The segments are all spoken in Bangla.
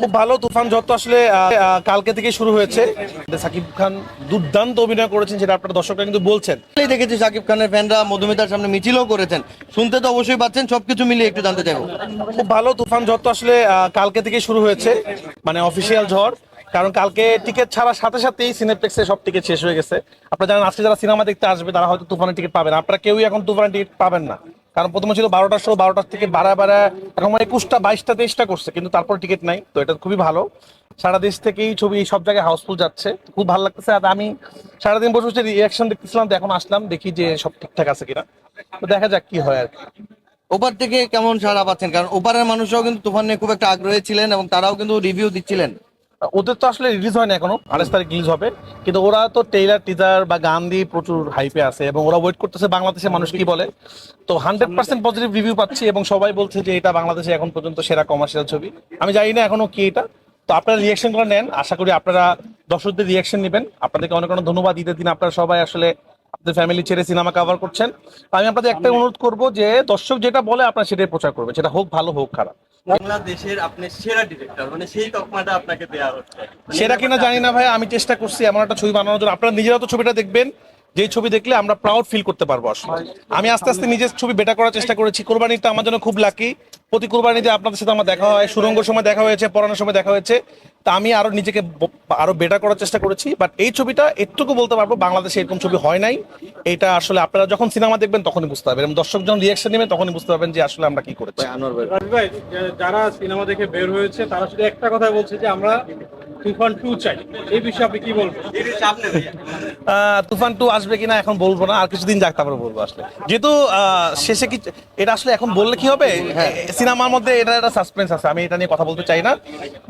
খুব ভালো তুফান যত আসলে কালকে থেকে শুরু হয়েছে। সাকিব খান দুর্দান্ত অভিনয় করেছেন, যেটা আপনার দর্শকরা কিন্তু বলছেন। দেখেছি সাকিব খানের ফ্যানরা মধুমিতার সামনে মিছিলও করেছেন। শুনতে তো অবশ্যই পাচ্ছেন, সবকিছু মিলিয়ে একটু জানতে চাইব। খুব ভালো তুফান যত আসলে কালকে থেকে শুরু হয়েছে মানে অফিসিয়াল ঝড়। কারণ কালকে টিকিট ছাড়ার সাথে সাথেই সিনেপ্লেক্সে সব টিকিট শেষ হয়ে গেছে। আপনারা জানেন, আজকে যারা সিনেমা দেখতে আসবে, তারা হয়তো তুফানের টিকিট পাবেন আপনারা কেউই এখন তুফানের টিকিট পাবেন না। কারণ প্রথমে ছিল বারোটার শো বারোটার থেকে বাড়া বাড়া এখন মানে একুশটা, বাইশটা, তেইশটা করছে, কিন্তু তারপর টিকিট নাই, তো এটা খুবই ভালো। সারা দেশ থেকেই ছবি সব জায়গায় হাউসফুল যাচ্ছে খুব ভালো লাগতেছে। আর আমি সারাদিন বসে বসে রিয়াকশন দেখতেছিলাম, তো এখন আসলাম, দেখি যে সব ঠিকঠাক আছে কিনা। তো দেখা যাক কি হয় আর কি। ওপার থেকে কেমন সাড়া পাচ্ছেন? কারণ ওপারের মানুষরাও কিন্তু তুফান নিয়ে খুব একটা আগ্রহী ছিলেন এবং তারাও কিন্তু রিভিউ দিচ্ছিলেন। ওদের তো আসলে রিলিজ হয় না এখনও। আঠাশ তারিখ রিলিজ হবে। কিন্তু ওরা তো টেইলার টিজার বা গান দিয়ে প্রচুর হাইপে আছে এবং ওরা ওয়েট করতেছে বাংলাদেশের মানুষ কি বলে। তো হান্ড্রেড পার্সেন্ট পজিটিভ রিভিউ পাচ্ছি এবং সবাই বলছে যে এটা বাংলাদেশে এখন পর্যন্ত সেরা কমার্শিয়াল ছবি। আমি জানি না এখনও কি এটা। তো আপনারা রিয়াকশন করে নেন। আশা করি আপনারা দর্শকদের রিয়াকশন নেবেন। আপনাদেরকে অনেক অনেক ধন্যবাদ। ঈদের দিন আপনারা সবাই আসলে আপনাদের ফ্যামিলি ছেড়ে সিনেমা কভার করছেন। আমি আপনাদের একটা অনুরোধ করব যে দর্শক যেটা বলে আপনারা সেটাই প্রচার করবে সেটা হোক ভালো হোক খারাপ। বাংলাদেশের আপনি সেরা ডিরেক্টর মানে সেই তকমাটা আপনাকে দেওয়া হচ্ছে। সেটা কিনা জানি না ভাই, আমি চেষ্টা করছি এমন একটা ছবি বানানোর জন্য। আপনারা নিজেরা তো ছবিটা দেখবেন। যেই ছবি দেখলে আমরা প্রাউড ফিল করতে পারব আসলে। আমি আস্তে আস্তে নিজের ছবি বেটা করার চেষ্টা করেছি। কোরবানিটা আমার জন্য খুব লাকি প্রতি কোরবানিতে আপনাদের সাথে আমার দেখা হয় সুরঙ্গ সময় দেখা হয়েছে পড়ানোর সময় দেখা হয়েছে। তা আমি আরও নিজেকে আরও বেটার করার চেষ্টা করেছি। বাট এই ছবিটা এটুকু বলতে পারব বাংলাদেশে এরকম ছবি হয় নাই। এটা আসলে আপনারা যখন সিনেমা দেখবেন তখনই বুঝতে পারবেন। এবং দর্শক যখন রিয়াকশন নেবেন তখনই বুঝতে পারবেন যে আসলে আমরা কি করেছি। যারা সিনেমা দেখে বের হয়েছে তারা শুধু একটা কথা বলছে যে আমরা তুফান টু চাই। এই বিষয়ে আপনি কি বলবেন? তুফান টু আসবে কিনা এখন বলব না আর কিছুদিন যাক তারপরে বলব আসলে। যেহেতু শেষে কি এটা আসলে এখন বললে কি হবে? সিনেমার মধ্যে এটা একটা সাসপেন্স আছে আমি এটা নিয়ে কথা বলতে চাই না।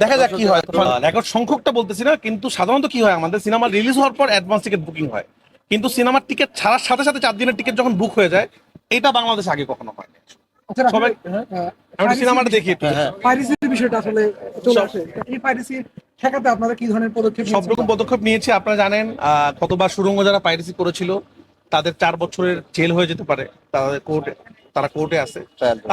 দেখা যাক কি হয়। রেকর্ড সংখ্যকটা বলতেছি না কিন্তু সাধারণত কি হয় আমাদের? সিনেমা রিলিজ হওয়ার পর অ্যাডভান্স টিকিট বুকিং হয়। কিন্তু সিনেমার টিকিট ছাড়ার সাথে সাথে চার দিনের টিকিট যখন বুক হয়ে যায় এটা বাংলাদেশ আগে কখনো হয় সবাই আমি সিনেমাটা দেখি পাইরেসির বিষয়টা আসলে চলে। আসে। এই পাইরেসি ঠেকাতে আপনারা কি ধরনের পদক্ষেপ সব? রকম পদক্ষেপ নিয়েছি, আপনারা জানেন কতবার সুরঙ্গ যারা পাইরেসি করেছিল, তাদের চার বছরের জেল হয়ে যেতে পারে তাদের কোর্টে, তারা কোর্টে আছে।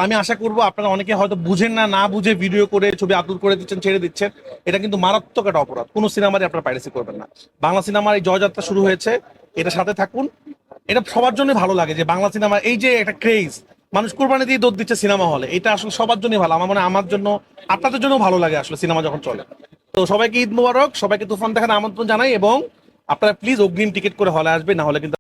আমি আশা করব আপনারা অনেকে হয়তো বুঝেন না না বুঝে ভিডিও করে, ছবি আপলোড করে দিচ্ছেন, ছেড়ে দিচ্ছেন, এটা কিন্তু মারাত্মক একটা অপরাধ, কোনো সিনেমারই আপনারা পাইরেসি করবেন না। বাংলা সিনেমার এই জয়যাত্রা শুরু হয়েছে, এটার সাথে থাকুন, এটা সবার জন্য ভালো লাগে যে বাংলা সিনেমা এই যে একটা ক্রেজ, মানুষ কোরবানি দিয়ে দৌড় দিচ্ছে সিনেমা হলে, এটা আসলে সবার জন্যই ভালো, আমার মনে আমার জন্য, আপনাদের জন্য ভালো লাগে আসলে সিনেমা যখন চলে। তো সবাইকে ঈদ মোবারক, সবাইকে তুফান দেখার আমন্ত্রণ জানাই এবং আপনারা প্লিজ অগ্রিম টিকিট করে হলে আসবে না হলে কিন্তু